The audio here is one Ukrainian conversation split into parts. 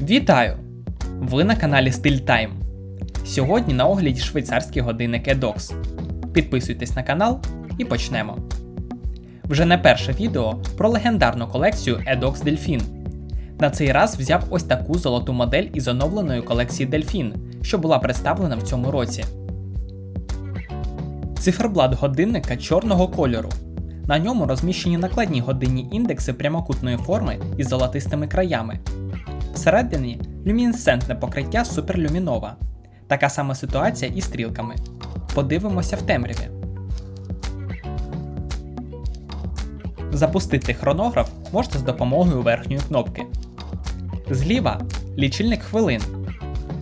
Вітаю! Ви на каналі Стиль Тайм. Сьогодні на огляді швейцарський годинник Edox. Підписуйтесь на канал і почнемо. Вже не перше відео про легендарну колекцію Edox Delfin. На цей раз взяв ось таку золоту модель із оновленої колекції Delfin, що була представлена в цьому році. Циферблат годинника чорного кольору. На ньому розміщені накладні годинні індекси прямокутної форми із золотистими краями. Всередині люмінесцентне покриття суперлюмінова. Така сама ситуація і стрілками. Подивимося в темряві. Запустити хронограф можна з допомогою верхньої кнопки. Зліва лічильник хвилин.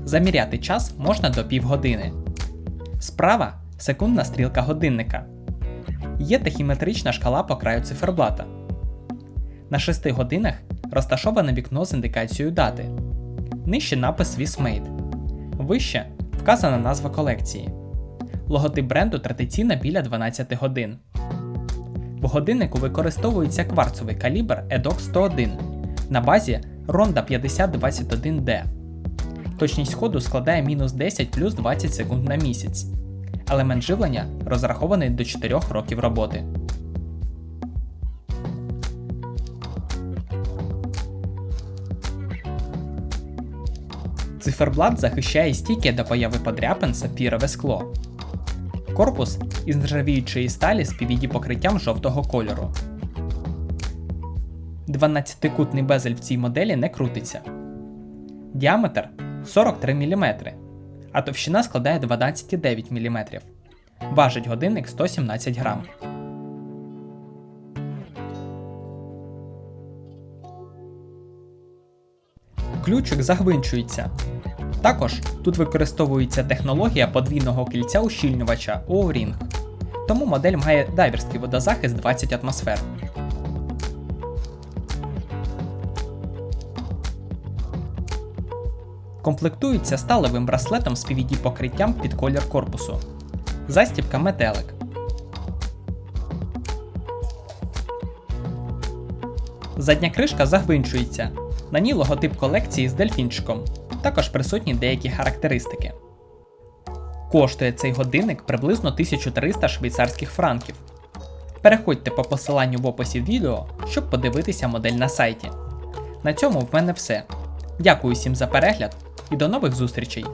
Заміряти час можна до півгодини. Справа секундна стрілка годинника. Є тахіметрична шкала по краю циферблата. На 6 годинах розташоване вікно з індикацією дати. Нижче напис Swissmade. Вище вказана назва колекції. Логотип бренду традиційно біля 12 годин. В годиннику використовується кварцовий калібр EDOX 101 на базі Ronda 5021D. Точність ходу складає мінус 10 плюс 20 секунд на місяць. Елемент живлення розрахований до 4 років роботи. Циферблат захищає стійке до появи подряпин сапфірове скло. Корпус із нержавіючої сталі з PVD покриттям жовтого кольору. 12-кутний безель в цій моделі не крутиться. Діаметр 43 мм, а товщина складає 12,9 мм. Важить годинник 117 грам. Ключик загвинчується. Також тут використовується технологія подвійного кільця ущільнювача O-Ring. Тому модель має дайверський водозахист 20 атмосфер. Комплектується сталевим браслетом з PVD покриттям під колір корпусу. Застібка метелик. Задня кришка загвинчується. На ній логотип колекції з дельфінчиком. Також присутні деякі характеристики. Коштує цей годинник приблизно 1300 швейцарських франків. Переходьте по посиланню в описі відео, щоб подивитися модель на сайті. На цьому в мене все. Дякую всім за перегляд і до нових зустрічей!